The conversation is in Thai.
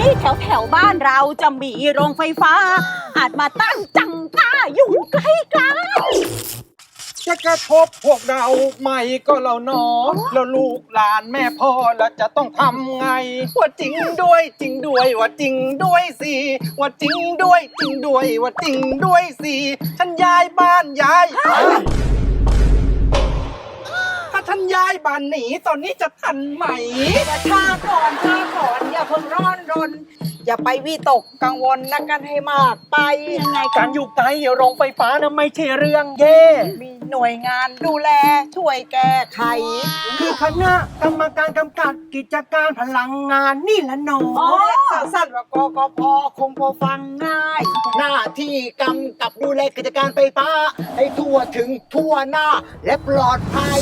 ที่แถวแถวบ้านเราจะมีโรงไฟฟ้า อาจมาตั้งจังก้าอยู่ใกล้ๆจะกระทบพวกเราไหมก็เราหนอแล้วลูกหลานแม่พ่อแล้วจะต้องทำไง ว่าจริงด้วยจริงด้วยว่าจริงด้วยสิว่าจริงด้วยจริงด้วยว่าจริงด้วยสิฉันย้ายบ้านย้าย ถ้าฉันย้ายบ้านหนีตอนนี้จะทันไหมช้าก่อนช้าก่อนอย่าเพิ่งร้อน น อย่าไปวิตกกังวลนักกันให้มากไปยังไงการอยู่ไกลโรงไฟฟ้านะไม่ใช่เรื่องแย่ มีหน่วยงานดูแลช่วยแก้ไข คือคณะกรรมการกำกับกิจการพลังงานนี่ละหนออ๋อสั้นๆว่ากกพคงพอฟังง่าย หน้าที่กำกับดูแลกิจการไฟฟ้า ให้ทั่วถึงทั่วหน้าและปลอดภัย